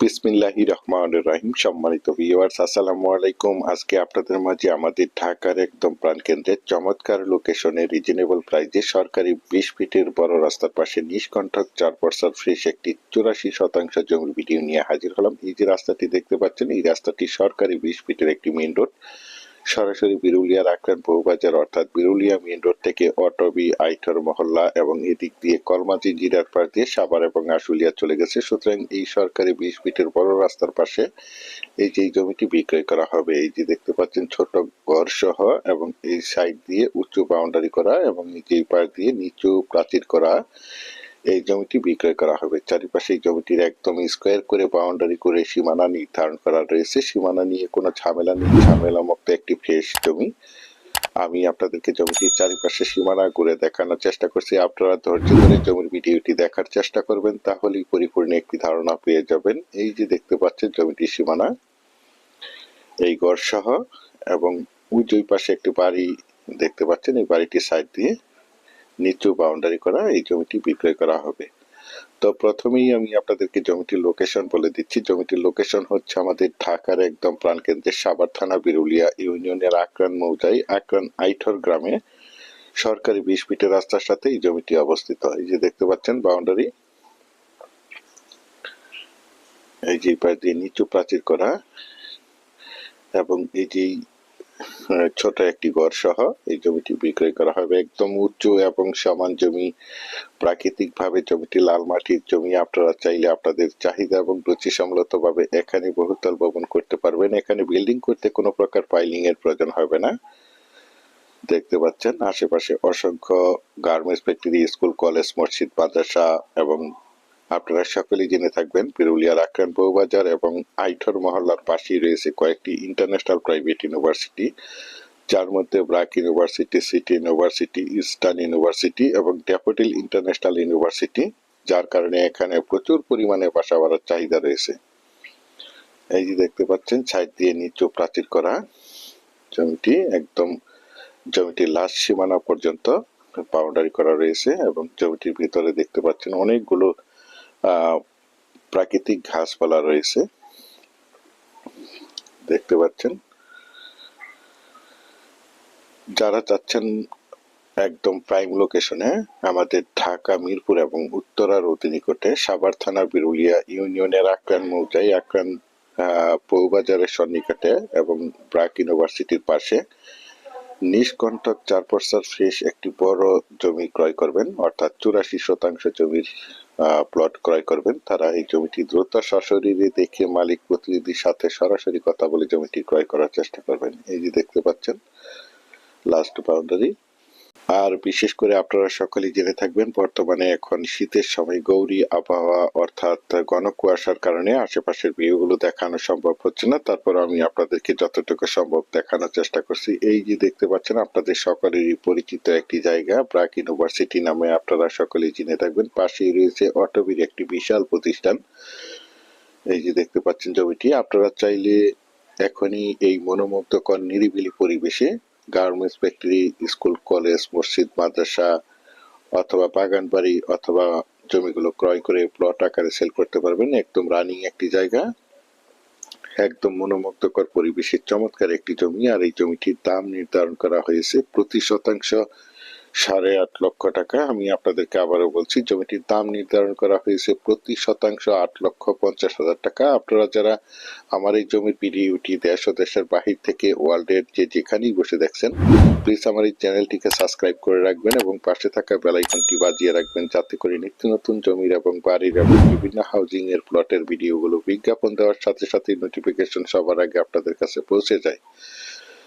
বিসমিল্লাহি রহমান রাহিম। সম্মানিত ভিউয়ার্স আসসালামু আলাইকুম। আজকে আপনাদের মাঝে আমাদের ঢাকার একদম প্রাণকেন্দ্রের চমৎকার লোকেশনে রিজনেবল প্রাইজে সরকারি বিশ ফিটের বড় রাস্তার পাশে নিষ্কণ্ঠ চার পার্সার ফ্রেশ একটি চুরাশি শতাংশ জমির ভিডিও নিয়ে হাজির হলাম। এই যে রাস্তাটি দেখতে পাচ্ছেন, এই রাস্তাটি সরকারি বিশ ফিটের একটি মেন রোড সরাসরি বিরুলিয়ার আক্রান বউবাজার অর্থাৎ বিরুলিয়া মেইন রোড থেকে অটবি আইটর মহল্লা এবং এদিক দিয়ে কলমাজি জিরার পাশ দিয়ে সাভার এবং আশুলিয়া চলে গেছে। সুতরাং এই সরকারি বিশ ফিটের বড় রাস্তার পাশে এই যে জমিটি বিক্রয় করা হবে, এই যে দেখতে পাচ্ছেন ছোট ঘর সহ এবং এই সাইড দিয়ে উঁচু বাউন্ডারি করা এবং এই পাশ দিয়ে নিচু প্রাচীর করা এই জমিটি বিক্রয় করা হবে। চারিপাশে এই জমিটির একদম স্কোয়ার করে, বাউন্ডারি করে, সীমানা নির্ধারণ করা রয়েছে। সীমানা নিয়ে কোনো ঝামেলা নেই। ঝামেলা মুক্ত একটি ফ্রেশ জমি। আমি আপনাদেরকে জমিটির চারিপাশে সীমানা করে দেখানোর চেষ্টা করছি। আপনারা ধৈর্য ধরে জমির ভিডিওটি দেখার চেষ্টা করবেন, তাহলেই পরিপূর্ণ একটি ধারণা পেয়ে যাবেন। এই যে দেখতে পাচ্ছেন জমিটির সীমানা, এই গড় সহ এবং উঁচুই পাশে একটি বাড়ি দেখতে পাচ্ছেন। এই বাড়িটির সাইড দিয়ে নিচু বাউন্ডারি করা, এই জমিটি বিক্রয় করা হবে। তো প্রথমেই আমি আপনাদেরকে জমিটির লোকেশন বলে দিচ্ছি। জমিটির লোকেশন হচ্ছে আমাদের ঢাকার একদম প্রাণকেন্দ্রের সাবার থানা, বিরুলিয়া ইউনিয়নের আক্রান মৌজাই, আক্রান আইঠর গ্রামে। সরকারি বিশ ফিটের রাস্তার সাথে এই জমিটি অবস্থিত। এই যে দেখতে পাচ্ছেন বাউন্ডারি এই যে নিচু প্রাচীর করা। এবং এই যে ছোট একটি ঘর সহ এই জমিটি বিক্রয় করা হবে। একদম উঁচু এবং সমান জমি। প্রাকৃতিক ভাবে জমিটি লাল মাটির জমি। আপনারা চাইলে আপনাদের চাহিদা এবং রুচি সম্মত ভাবে এখানে বহুতল ভবন করতে পারবেন। এখানে বিল্ডিং করতে কোনো প্রকার পাইলিং এর প্রয়োজন হবে না। দেখতে পাচ্ছেন, আশেপাশে অসংখ্য গার্মেন্টস ফ্যাক্টরি, স্কুল, কলেজ, মসজিদ, মাদ্রাসা এবং আপনারা সকলেই জেনে থাকবেন, পিরুলিয়ার আক্রান বউবাজার এবং আইঠর মহল্লার পাশেই রয়েছে কয়েকটি ইন্টারন্যাশনাল প্রাইভেট ইউনিভার্সিটি যার মধ্যে BRAC University, City University, Eastern University এবং ড্যাফোডিল ইন্টারন্যাশনাল ইউনিভার্সিটি, যার কারণে এখানে প্রচুর পরিমাণে বাসা বাড়ার চাহিদা রয়েছে। এই যে দেখতে পাচ্ছেন সাইড দিয়ে নিচু প্রাচীর করা জমিটি, একদম জমিটির লাস্ট সীমানা পর্যন্ত বাউন্ডারি করা রয়েছে এবং জমিটির ভিতরে দেখতে পাচ্ছেন অনেকগুলো প্রাকৃতিক ঘাসপালা রয়েছে। দেখতে পাচ্ছেন। যারা চাচ্ছেন একদম প্রাইম লোকেশনে আমাদের ঢাকা মিরপুর এবং উত্তরার অতি নিকটে সাভার থানা বিরুলিয়া ইউনিয়নের আক্রান মৌজাই আক্রান আহ, বউবাজারের সন্নিকটে এবং ব্রাক ইউনিভার্সিটির পাশে নিষ্কণ্ঠক চার পর্সার ফ্রেশ একটি বড় জমি ক্রয় করবেন অর্থাৎ চুরাশি শতাংশ জমির প্লট ক্রয় করবেন, তারা এই জমিটি দ্রুত সশরীরে দেখে মালিক প্রতিনিধির সাথে সরাসরি কথা বলে জমিটি ক্রয় করার চেষ্টা করবেন। এই যে দেখতে পাচ্ছেন লাস্ট বাউন্ডারি আর বিশেষ করে আপনারা সকলেই জেনে থাকবেন, বর্তমানে এখন শীতের সময় গৌরী আবহাওয়া অর্থাৎ ঘন কুয়াশার কারণে আশেপাশের ভিউগুলো দেখানো সম্ভব হচ্ছে না। তারপর আমি আপনাদেরকে যতটুকু সম্ভব দেখানোর চেষ্টা করছি। এই যে দেখতে পাচ্ছেন, আপনাদের সকলেরই পরিচিত একটি জায়গা, ব্রাক ইউনিভার্সিটি নামে আপনারা সকলেই জেনে থাকবেন। পাশেই রয়েছে অটোবির একটি বিশাল প্রতিষ্ঠান। এই যে দেখতে পাচ্ছেন জমিটি, আপনারা চাইলে এখনই এই মনোমুগ্ধকর নিরিবিলি পরিবেশে গার্মেন্টস ফ্যাক্টরি স্কুল কলেজ মসজিদ, মাদ্রাসা অথবা বাগান বাড়ি অথবা জমিগুলো ক্রয় করে প্লট আকারে সেল করতে পারবেন। একদম রানিং একটি জায়গা, একদম মনোমুগ্ধকর পরিবেশের চমৎকার একটি জমি। আর এই জমিটির দাম নির্ধারণ করা হয়েছে প্রতি শতাংশ সাড়ে আট লক্ষ টাকা। আমি আপনাদেরকে আবারও বলছি, জমিটির দাম নির্ধারণ করা হয়েছে প্রতি শতাংশ আট লক্ষ পঞ্চাশ হাজার টাকা। আপনারা যারা আমার এই জমির ভিডিওটি দেশ ও দেশের বাহির থেকে ওয়ার্ল্ডের যে যেখানেই বসে দেখছেন প্লিজ আমার এই চ্যানেলটিকে সাবস্ক্রাইব করে রাখবেন এবং পাশে থাকা বেলাইকনটি বাজিয়ে রাখবেন যাতে করে নিত্য নতুন জমির এবং বাড়ির এবং বিভিন্ন হাউজিং এর প্লটের ভিডিওগুলো বিজ্ঞাপন দেওয়ার সাথে সাথে নোটিফিকেশন সবার আগে আপনাদের কাছে পৌঁছে যায়।